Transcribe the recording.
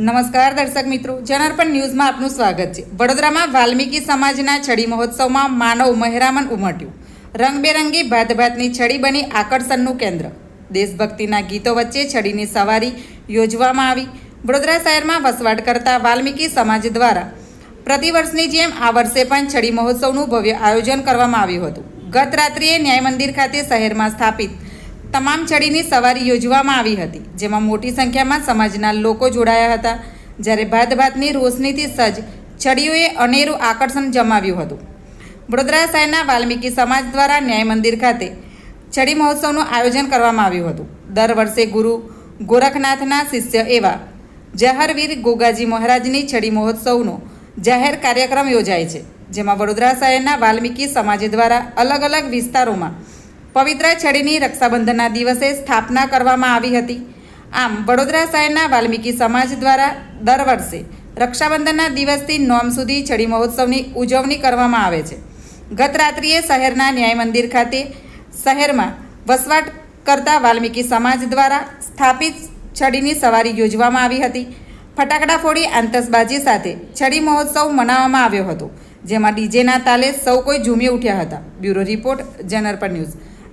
નમસ્કાર દર્શક મિત્રો, જનાર્પણ ન્યૂઝમાં આપનું સ્વાગત છે. વડોદરામાં વાલ્મીકી સમાજના છડી મહોત્સવમાં માનવ મહેરામણ ઉમટ્યું. રંગબેરંગી ભાતભાતની છડી બની આકર્ષણનું કેન્દ્ર. દેશભક્તિના ગીતો વચ્ચે છડીની સવારી યોજવામાં આવી. વડોદરા શહેરમાં વસવાટ કરતા વાલ્મીકી સમાજ દ્વારા પ્રતિવર્ષની જેમ આ વર્ષે પણ છડી મહોત્સવનું ભવ્ય આયોજન કરવામાં આવ્યું હતું. ગત રાત્રિએ ન્યાય મંદિર ખાતે શહેરમાં સ્થાપિત તમામ છડીની સવારી યોજવામાં આવી હતી, જેમાં મોટી સંખ્યામાં સમાજના લોકો જોડાયા હતા. જ્યારે ભાત ભાતની રોશનીથી સજ્જ ચડીઓએ અનેરું આકર્ષણ જમાવ્યું હતું. વડોદરા શહેરના વાલ્મીકી સમાજ દ્વારા ન્યાય મંદિર ખાતે છડી મહોત્સવનું આયોજન કરવામાં આવ્યું હતું. દર વર્ષે ગુરુ ગોરખનાથના શિષ્ય એવા જહરવીર ગોગાજી મહારાજની છડી મહોત્સવનો જાહેર કાર્યક્રમ યોજાય છે, જેમાં વડોદરા શહેરના વાલ્મીકી સમાજ દ્વારા અલગ અલગ વિસ્તારોમાં પવિત્ર છડીની રક્ષાબંધનના દિવસે સ્થાપના કરવામાં આવી હતી. આમ, વડોદરા શહેરના વાલ્મીકી સમાજ દ્વારા દર વર્ષે રક્ષાબંધનના દિવસથી નોમ સુધી છડી મહોત્સવની ઉજવણી કરવામાં આવે છે. ગત રાત્રિએ શહેરના ન્યાય મંદિર ખાતે શહેરમાં વસવાટ કરતા વાલ્મીકી સમાજ દ્વારા સ્થાપિત છડીની સવારી યોજવામાં આવી હતી. ફટાકડા ફોડી આતશબાજી સાથે છડી મહોત્સવ મનાવવામાં આવ્યો હતો, જેમાં ડીજેના તાલે સૌ કોઈ ઝૂમી ઉઠ્યા હતા. બ્યુરો રિપોર્ટ, જનરપર ન્યૂઝ.